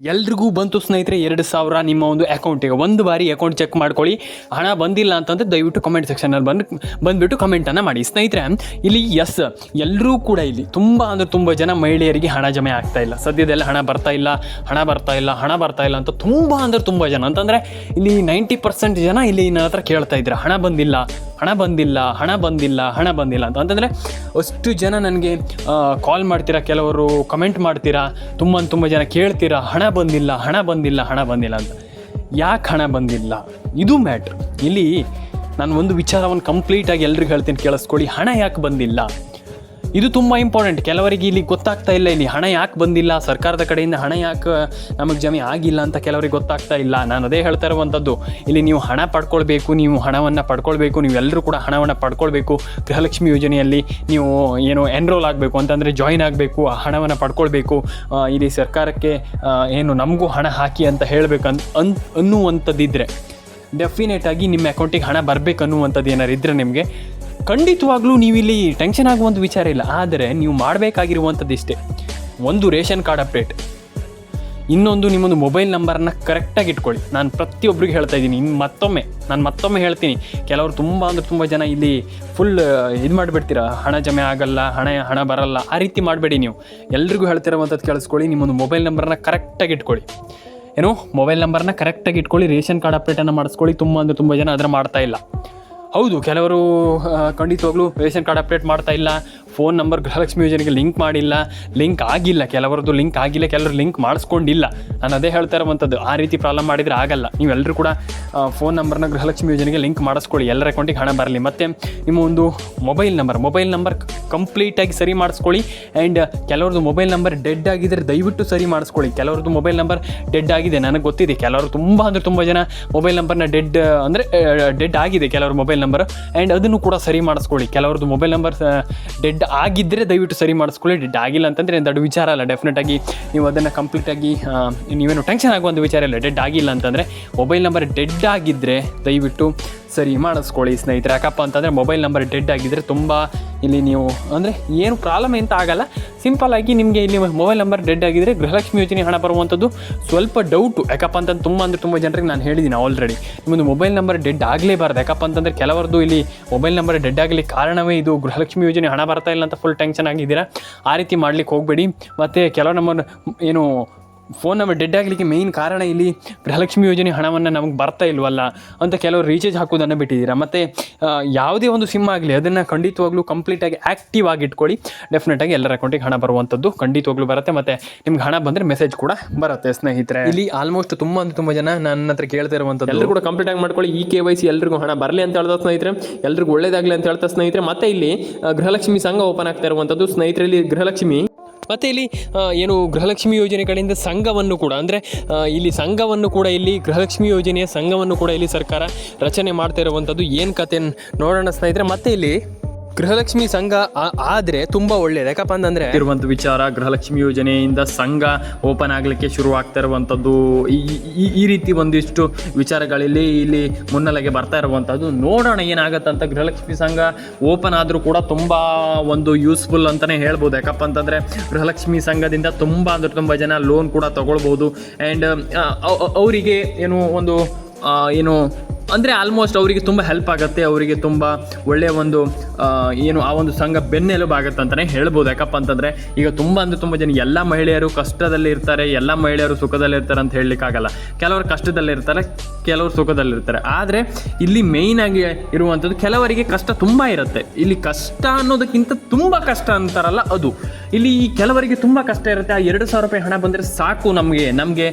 ಎಲ್ರಿಗೂ ಬಂತು ಸ್ನೇಹಿತರೆ, ಎರಡು ಸಾವಿರ ನಿಮ್ಮ ಒಂದು ಅಕೌಂಟಿಗೆ. ಒಂದು ಬಾರಿ ಅಕೌಂಟ್ ಚೆಕ್ ಮಾಡ್ಕೊಳ್ಳಿ. ಹಣ ಬಂದಿಲ್ಲ ಅಂತಂದ್ರೆ ದಯವಿಟ್ಟು ಕಮೆಂಟ್ ಸೆಕ್ಷನಲ್ಲಿ ಬಂದು, ಬಂದುಬಿಟ್ಟು ಕಮೆಂಟನ್ನು ಮಾಡಿ. ಸ್ನೇಹಿತರೆ, ಇಲ್ಲಿ ಎಸ್ ಎಲ್ಲರೂ ಕೂಡ ಇಲ್ಲಿ ತುಂಬ ಅಂದರೆ ತುಂಬ ಜನ ಮಹಿಳೆಯರಿಗೆ ಹಣ ಜಮೆ ಆಗ್ತಾ ಇಲ್ಲ. ಸದ್ಯದೆಲ್ಲ ಹಣ ಬರ್ತಾ ಇಲ್ಲ, ಹಣ ಬರ್ತಾ ಇಲ್ಲ, ಹಣ ಬರ್ತಾ ಇಲ್ಲ ಅಂತ ತುಂಬ ಅಂದರೆ ತುಂಬ ಜನ. ಅಂತಂದರೆ ಇಲ್ಲಿ ನೈಂಟಿ ಪರ್ಸೆಂಟ್ ಜನ ಇಲ್ಲಿ ನನ್ನ ಹತ್ರ ಕೇಳ್ತಾ ಇದ್ದಾರೆ ಹಣ ಬಂದಿಲ್ಲ ಹಣ ಬಂದಿಲ್ಲ ಹಣ ಬಂದಿಲ್ಲ ಹಣ ಬಂದಿಲ್ಲ ಅಂತ. ಅಂತಂದರೆ ಅಷ್ಟು ಜನ ನನಗೆ ಕಾಲ್ ಮಾಡ್ತೀರಾ, ಕೆಲವರು ಕಮೆಂಟ್ ಮಾಡ್ತೀರಾ, ತುಂಬ ತುಂಬ ಜನ ಕೇಳ್ತೀರಾ, ಹಣ ಬಂದಿಲ್ಲ ಹಣ ಬಂದಿಲ್ಲ ಹಣ ಬಂದಿಲ್ಲ ಅಂತ. ಯಾಕೆ ಹಣ ಬಂದಿಲ್ಲ? ಇದು ಮ್ಯಾಟ್ರ್ ಇಲ್ಲಿ ನಾನು ಒಂದು ವಿಚಾರವನ್ನು ಕಂಪ್ಲೀಟಾಗಿ ಎಲ್ರಿಗೂ ಹೇಳ್ತೀನಿ, ಕೇಳಿಸ್ಕೊಳ್ಳಿ. ಹಣ ಯಾಕೆ ಬಂದಿಲ್ಲ? ಇದು ತುಂಬ ಇಂಪಾರ್ಟೆಂಟ್ ಕೆಲವರಿಗೆ ಇಲ್ಲಿ ಗೊತ್ತಾಗ್ತಾ ಇಲ್ಲ, ಇಲ್ಲಿ ಹಣ ಯಾಕೆ ಬಂದಿಲ್ಲ, ಸರ್ಕಾರದ ಕಡೆಯಿಂದ ಹಣ ಯಾಕೆ ನಮಗೆ ಜಮೆ ಆಗಿಲ್ಲ ಅಂತ ಕೆಲವರಿಗೆ ಗೊತ್ತಾಗ್ತಾ ಇಲ್ಲ. ನಾನು ಅದೇ ಹೇಳ್ತಾ ಇರುವಂಥದ್ದು ಇಲ್ಲಿ ನೀವು ಹಣ ಪಡ್ಕೊಳ್ಬೇಕು, ನೀವು ಹಣವನ್ನು ಪಡ್ಕೊಳ್ಬೇಕು, ನೀವು ಎಲ್ಲರೂ ಕೂಡ ಹಣವನ್ನು ಪಡ್ಕೊಳ್ಬೇಕು. ಗೃಹಲಕ್ಷ್ಮಿ ಯೋಜನೆಯಲ್ಲಿ ನೀವು ಏನು ಎನ್ರೋಲ್ ಆಗಬೇಕು, ಅಂತಂದರೆ ಜಾಯಿನ್ ಆಗಬೇಕು, ಆ ಹಣವನ್ನು ಪಡ್ಕೊಳ್ಬೇಕು. ಇಲ್ಲಿ ಸರ್ಕಾರಕ್ಕೆ ಏನು ನಮಗೂ ಹಣ ಹಾಕಿ ಅಂತ ಹೇಳಬೇಕಂತ ಅನ್ ಅನ್ನುವಂಥದ್ದಿದ್ದರೆ ಡೆಫಿನೆಟ್ ಆಗಿ ನಿಮ್ಮ ಅಕೌಂಟಿಗೆ ಹಣ ಬರಬೇಕು ಅನ್ನುವಂಥದ್ದು ಏನಾರು ಇದ್ದರೆ ನಿಮಗೆ ಖಂಡಿತವಾಗ್ಲೂ ನೀವಿಲ್ಲಿ ಟೆನ್ಷನ್ ಆಗುವಂಥ ವಿಚಾರ ಇಲ್ಲ. ಆದರೆ ನೀವು ಮಾಡಬೇಕಾಗಿರುವಂಥದ್ದು ಇಷ್ಟೇ ಒಂದು ರೇಷನ್ ಕಾರ್ಡ್ ಅಪ್ಡೇಟ್ ಇನ್ನೊಂದು ನಿಮ್ಮೊಂದು ಮೊಬೈಲ್ ನಂಬರನ್ನು ಕರೆಕ್ಟಾಗಿ ಇಟ್ಕೊಳ್ಳಿ. ನಾನು ಪ್ರತಿಯೊಬ್ಬರಿಗೆ ಹೇಳ್ತಾ ಇದ್ದೀನಿ. ಇನ್ನು ಮತ್ತೊಮ್ಮೆ, ನಾನು ಮತ್ತೊಮ್ಮೆ ಹೇಳ್ತೀನಿ. ಕೆಲವರು ತುಂಬ ಅಂದರೆ ತುಂಬ ಜನ ಇಲ್ಲಿ ಫುಲ್ ಇದು ಮಾಡಿಬಿಡ್ತೀರ. ಹಣ ಜಮೆ ಆಗಲ್ಲ, ಹಣ ಹಣ ಬರಲ್ಲ. ಆ ರೀತಿ ಮಾಡಬೇಡಿ ನೀವು. ಎಲ್ರಿಗೂ ಹೇಳ್ತಿರೋವಂಥದ್ದು ಕೇಳಿಸ್ಕೊಳ್ಳಿ. ನಿಮ್ಮೊಂದು ಮೊಬೈಲ್ ನಂಬರನ್ನು ಕರೆಕ್ಟಾಗಿ ಇಟ್ಕೊಳ್ಳಿ. ಏನು? ಮೊಬೈಲ್ ನಂಬರ್ನ ಕರೆಕ್ಟಾಗಿ ಇಟ್ಕೊಳ್ಳಿ. ರೇಷನ್ ಕಾರ್ಡ್ ಅಪ್ಡೇಟನ್ನು ಮಾಡಿಸ್ಕೊಳ್ಳಿ. ತುಂಬ ಅಂದರೆ ತುಂಬ ಜನ ಅದನ್ನು ಮಾಡ್ತಾ ಇಲ್ಲ. ಹೌದು ಕೆಲವರು ಖಂಡಿತವಾಗ್ಲೂ ರೇಷನ್ ಕಾರ್ಡ್ ಅಪ್ಡೇಟ್ ಮಾಡ್ತಾ ಇಲ್ಲ. ಫೋನ್ ನಂಬರ್ ಗೃಹಲಕ್ಷ್ಮಿ ಯೋಜನೆಗೆ ಲಿಂಕ್ ಮಾಡಿಲ್ಲ ಲಿಂಕ್ ಆಗಿಲ್ಲ, ಕೆಲವರದ್ದು ಲಿಂಕ್ ಆಗಿಲ್ಲ, ಕೆಲವರು ಲಿಂಕ್ ಮಾಡಿಸ್ಕೊಂಡಿಲ್ಲ. ನಾನು ಅದೇ ಹೇಳ್ತಾ ಇರುವಂಥದ್ದು ಆ ರೀತಿ ಪ್ರಾಬ್ಲಮ್ ಮಾಡಿದರೆ ಆಗಲ್ಲ. ನೀವೆಲ್ಲರೂ ಕೂಡ ಫೋನ್ ನಂಬರ್ನ ಗೃಹಲಕ್ಷ್ಮಿ ಯೋಜನೆಗೆ ಲಿಂಕ್ ಮಾಡಿಸ್ಕೊಳ್ಳಿ, ಎಲ್ಲರ ಅಕೌಂಟಿಗೆ ಹಣ ಬರಲಿ. ಮತ್ತು ನಿಮ್ಮ ಒಂದು ಮೊಬೈಲ್ ನಂಬರ್ ಮೊಬೈಲ್ ನಂಬರ್ ಕಂಪ್ಲೀಟಾಗಿ ಸರಿ ಮಾಡಿಸ್ಕೊಳ್ಳಿ ಆ್ಯಂಡ್ ಕೆಲವ್ರದ್ದು ಮೊಬೈಲ್ ನಂಬರ್ ಡೆಡ್ ಆಗಿದ್ದರೆ ದಯವಿಟ್ಟು ಸರಿ ಮಾಡಿಸ್ಕೊಳ್ಳಿ. ಕೆಲವ್ರದ್ದು ಮೊಬೈಲ್ ನಂಬರ್ ಡೆಡ್ ಆಗಿದೆ, ನನಗೆ ಗೊತ್ತಿದೆ. ಕೆಲವರು ತುಂಬ ಅಂದರೆ ತುಂಬ ಜನ ಮೊಬೈಲ್ ನಂಬರ್ನ ಡೆಡ್ ಅಂದರೆ ಡೆಡ್ ಆಗಿದೆ, ಕೆಲವ್ರ ಮೊಬೈಲ್ ನಂಬರ್ ಆ್ಯಂಡ್ ಅದನ್ನು ಕೂಡ ಸರಿ ಮಾಡಿಸ್ಕೊಳ್ಳಿ. ಕೆಲವ್ರದ್ದು ಮೊಬೈಲ್ ನಂಬರ್ ಡೆಡ್ ಆಗಿದ್ದರೆ ದಯವಿಟ್ಟು ಸರಿ ಮಾಡಿಸ್ಕೊಳ್ಳಿ. ಡೆಡ್ ಆಗಿಲ್ಲ ಅಂತಂದರೆ ದೊಡ್ಡ ವಿಚಾರ ಅಲ್ಲ. ಡೆಫಿನೆಟ್ ಆಗಿ ನೀವು ಅದನ್ನು ಕಂಪ್ಲೀಟಾಗಿ ನೀವೇನು ಟೆನ್ಷನ್ ಆಗುವಂಥ ವಿಚಾರ ಇಲ್ಲ. ಡೆಡ್ ಆಗಿಲ್ಲ ಅಂತಂದರೆ ಮೊಬೈಲ್ ನಂಬರ್ ಡೆಡ್ ಆಗಿದ್ದರೆ ದಯವಿಟ್ಟು ಸರಿ, ಮಾಡಿಸ್ಕೊಳ್ಳಿ ಸ್ನೇಹಿತರೆ. ಯಾಕಪ್ಪ ಅಂತಂದರೆ ಮೊಬೈಲ್ ನಂಬರ್ ಡೆಡ್ ಆಗಿದ್ದರೆ ತುಂಬ ಇಲ್ಲಿ ನೀವು, ಅಂದರೆ ಏನು ಪ್ರಾಬ್ಲಮ್ ಎಂತ ಆಗಲ್ಲ. ಸಿಂಪಲ್ ಆಗಿ ನಿಮಗೆ ಇಲ್ಲಿ ಮೊಬೈಲ್ ನಂಬರ್ ಡೆಡ್ ಆಗಿದ್ದರೆ ಗೃಹಲಕ್ಷ್ಮಿ ಯೋಜನೆ ಹಣ ಬರುವಂಥದ್ದು. ಸ್ವಲ್ಪ ಡೌಟು ಯಾಕಪ್ಪ ಅಂತಂದ್ರೆ ತುಂಬ ಅಂದರೆ ತುಂಬ ಜನರಿಗೆ ನಾನು ಹೇಳಿದ್ದೀನಿ ಆಲ್ರೆಡಿ ನಿಮ್ಮದು ಮೊಬೈಲ್ ನಂಬರ್ ಡೆಡ್ ಆಗಲೇಬಾರ್ದು. ಯಾಕಪ್ಪ ಅಂತಂದರೆ ಕೆಲವರದ್ದು ಇಲ್ಲಿ ಮೊಬೈಲ್ ನಂಬರ್ ಡೆಡ್ ಆಗಲಿ ಕಾರಣವೇ ಇದು ಗೃಹಲಕ್ಷ್ಮಿ ಯೋಜನೆ ಹಣ ಬರ್ತಾ ಇಲ್ಲ ಅಂತ ಫುಲ್ ಟೆನ್ಷನ್ ಆಗಿದ್ದೀರಾ. ಆ ರೀತಿ ಮಾಡ್ಲಿಕ್ಕೆ ಹೋಗಬೇಡಿ. ಮತ್ತು ಕೆಲವು ನಮ್ಮ ಏನು ಫೋನ್ ನಂಬರ್ ಡೆಡ್ ಆಗಲಿಕ್ಕೆ ಮೇಯ್ನ್ ಕಾರಣ ಇಲ್ಲಿ ಗೃಹಲಕ್ಷ್ಮಿ ಯೋಜನೆ ಹಣವನ್ನು ನಮಗೆ ಬರ್ತಾ ಇಲ್ವಲ್ಲ ಅಂತ ಕೆಲವರು ರೀಚಾರ್ಜ್ ಹಾಕೋದನ್ನು ಬಿಟ್ಟಿದ್ದೀರಾ. ಮತ್ತು ಯಾವುದೇ ಒಂದು ಸಿಮ್ ಆಗಲಿ ಅದನ್ನು ಖಂಡಿತವಾಗ್ಲೂ ಕಂಪ್ಲೀಟಾಗಿ ಆ್ಯಕ್ಟಿವ್ ಆಗಿ ಇಟ್ಕೊಳ್ಳಿ. ಡೆಫಿನೆಟಾಗಿ ಎಲ್ಲರ ಅಕೌಂಟಿಗೆ ಹಣ ಬರುವಂಥದ್ದು ಖಂಡಿತವಾಗ್ಲೂ ಬರುತ್ತೆ. ಮತ್ತು ನಿಮ್ಗೆ ಹಣ ಬಂದರೆ ಮೆಸೇಜ್ ಕೂಡ ಬರುತ್ತೆ ಸ್ನೇಹಿತರೆ. ಇಲ್ಲಿ ಆಲ್ಮೋಸ್ಟ್ ತುಂಬ ಅಂದರೆ ತುಂಬ ಜನ ನನ್ನ ಹತ್ರ ಕೇಳ್ತಾ ಇರುವಂಥದ್ದು ಎಲ್ಲರೂ ಕೂಡ ಕಂಪ್ಲೀಟ್ ಆಗಿ ಮಾಡ್ಕೊಳ್ಳಿ. ಈ ಕೆ ವೈ ಸಿ ಎಲ್ರಿಗೂ ಹಣ ಬರಲಿ ಅಂತ ಹೇಳ್ತಾ ಸ್ನೇಹಿತರೆ. ಎಲ್ರಿಗೂ ಒಳ್ಳೇದಾಗಲಿ ಅಂತ ಹೇಳ್ತಾ ಸ್ನೇಹಿತರೆ. ಮತ್ತೆ ಇಲ್ಲಿ ಗೃಹಲಕ್ಷ್ಮಿ ಸಂಘ ಓಪನ್ ಆಗ್ತಾ ಇರುವಂಥದ್ದು ಸ್ನೇಹಿತರಲ್ಲಿ ಗೃಹಲಕ್ಷ್ಮಿ ಮತ್ತು ಇಲ್ಲಿ ಏನು ಗೃಹಲಕ್ಷ್ಮಿ ಯೋಜನೆಗಳಿಂದ ಸಂಘವನ್ನು ಕೂಡ, ಅಂದರೆ ಇಲ್ಲಿ ಸಂಘವನ್ನು ಕೂಡ ಇಲ್ಲಿ, ಗೃಹಲಕ್ಷ್ಮಿ ಯೋಜನೆಯ ಸಂಘವನ್ನು ಕೂಡ ಇಲ್ಲಿ ಸರ್ಕಾರ ರಚನೆ ಮಾಡ್ತಾ ಇರುವಂಥದ್ದು ಏನು ಕತೆ ನೋಡೋಣ ಸ್ನೇಹಿತರೆ. ಮತ್ತು ಇಲ್ಲಿ ಗೃಹಲಕ್ಷ್ಮಿ ಸಂಘ ಆದರೆ ತುಂಬ ಒಳ್ಳೇದು. ಯಾಕಪ್ಪ ಅಂತಂದರೆ ಇರುವಂಥ ವಿಚಾರ ಗೃಹಲಕ್ಷ್ಮಿ ಯೋಜನೆಯಿಂದ ಸಂಘ ಓಪನ್ ಆಗಲಿಕ್ಕೆ ಶುರು ಇರುವಂಥದ್ದು ಈ ಈ- ರೀತಿ ಒಂದಿಷ್ಟು ವಿಚಾರಗಳಲ್ಲಿ ಇಲ್ಲಿ ಮುನ್ನೆಲೆಗೆ ಬರ್ತಾ ಇರುವಂಥದ್ದು ನೋಡೋಣ ಏನಾಗುತ್ತೆ ಅಂತ ಗೃಹಲಕ್ಷ್ಮಿ ಸಂಘ ಓಪನ್ ಆದರೂ ಕೂಡ ತುಂಬ ಒಂದು ಯೂಸ್ಫುಲ್ ಅಂತಲೇ ಹೇಳ್ಬೋದು. ಯಾಕಪ್ಪ ಅಂತಂದರೆ ಗೃಹಲಕ್ಷ್ಮಿ ಸಂಘದಿಂದ ತುಂಬ ಅಂದ್ರೆ ತುಂಬ ಜನ ಲೋನ್ ಕೂಡ ತಗೊಳ್ಬೋದು. ಆ್ಯಂಡ್ ಅವರಿಗೆ ಏನು ಒಂದು ಏನು ಅಂದರೆ ಆಲ್ಮೋಸ್ಟ್ ಅವರಿಗೆ ತುಂಬ ಹೆಲ್ಪ್ ಆಗುತ್ತೆ, ಅವರಿಗೆ ತುಂಬ ಒಳ್ಳೆಯ ಒಂದು ಏನು ಆ ಒಂದು ಸಂಘ ಬೆನ್ನೆಲುಬು ಆಗುತ್ತೆ ಅಂತಲೇ ಹೇಳ್ಬೋದು. ಯಾಕಪ್ಪ ಅಂತಂದರೆ ಈಗ ತುಂಬ ಅಂದರೆ ತುಂಬ ಜನ ಎಲ್ಲ ಮಹಿಳೆಯರು ಕಷ್ಟದಲ್ಲಿ ಇರ್ತಾರೆ, ಎಲ್ಲ ಮಹಿಳೆಯರು ಸುಖದಲ್ಲಿ ಇರ್ತಾರೆ ಅಂತ ಹೇಳಲಿಕ್ಕಾಗಲ್ಲ ಕೆಲವರು ಕಷ್ಟದಲ್ಲಿ ಇರ್ತಾರೆ, ಕೆಲವರು ಸುಖದಲ್ಲಿರ್ತಾರೆ ಆದರೆ ಇಲ್ಲಿ ಮೇಯ್ನ್ ಆಗಿ ಇರುವಂಥದ್ದು ಕೆಲವರಿಗೆ ಕಷ್ಟ ತುಂಬ ಇರುತ್ತೆ. ಇಲ್ಲಿ ಕಷ್ಟ ಅನ್ನೋದಕ್ಕಿಂತ ತುಂಬ ಕಷ್ಟ ಅಂತಾರಲ್ಲ ಅದು. ಇಲ್ಲಿ ಕೆಲವರಿಗೆ ತುಂಬ ಕಷ್ಟ ಇರುತ್ತೆ. ಆ ಎರಡು ಸಾವಿರ ರೂಪಾಯಿ ಹಣ ಬಂದರೆ ಸಾಕು ನಮಗೆ. ನಮಗೆ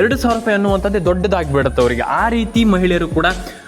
ಎರಡು ಸಾವಿರ ರೂಪಾಯಿ ಅನ್ನುವಂಥದ್ದೇ ದೊಡ್ಡದಾಗಿಬಿಡುತ್ತೆ ಅವರಿಗೆ. ಆ ರೀತಿ ಮಹಿಳೆಯರು ಕೂಡ ಆ,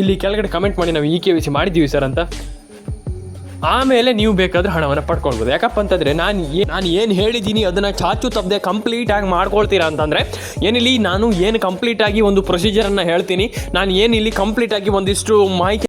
ಇಲ್ಲಿ ಕೆಳಗಡೆ ಕಮೆಂಟ್ ಮಾಡಿ ನಾವು ಇ ಕೆ ವಿ ಸಿ ಮಾಡಿದ್ದೀವಿ ಸರ್ ಅಂತ. ಆಮೇಲೆ ನೀವು ಬೇಕಾದ್ರೆ ಹಣವನ್ನು ಪಡ್ಕೊಳ್ಬೋದು. ಯಾಕಪ್ಪ ಅಂತಂದರೆ ನಾನು ಏ ನಾನು ಏನು ಹೇಳಿದ್ದೀನಿ ಅದನ್ನು ಚಾಚು ತಪ್ಪದೆ ಕಂಪ್ಲೀಟಾಗಿ ಮಾಡ್ಕೊಳ್ತೀರಾ ಅಂತಂದರೆ, ಏನಿಲ್ಲಿ ನಾನು ಏನು ಕಂಪ್ಲೀಟಾಗಿ ಒಂದು ಪ್ರೊಸೀಜರನ್ನು ಹೇಳ್ತೀನಿ, ನಾನು ಏನಿಲ್ಲಿ ಕಂಪ್ಲೀಟಾಗಿ ಒಂದಿಷ್ಟು ಮಾಹಿತಿ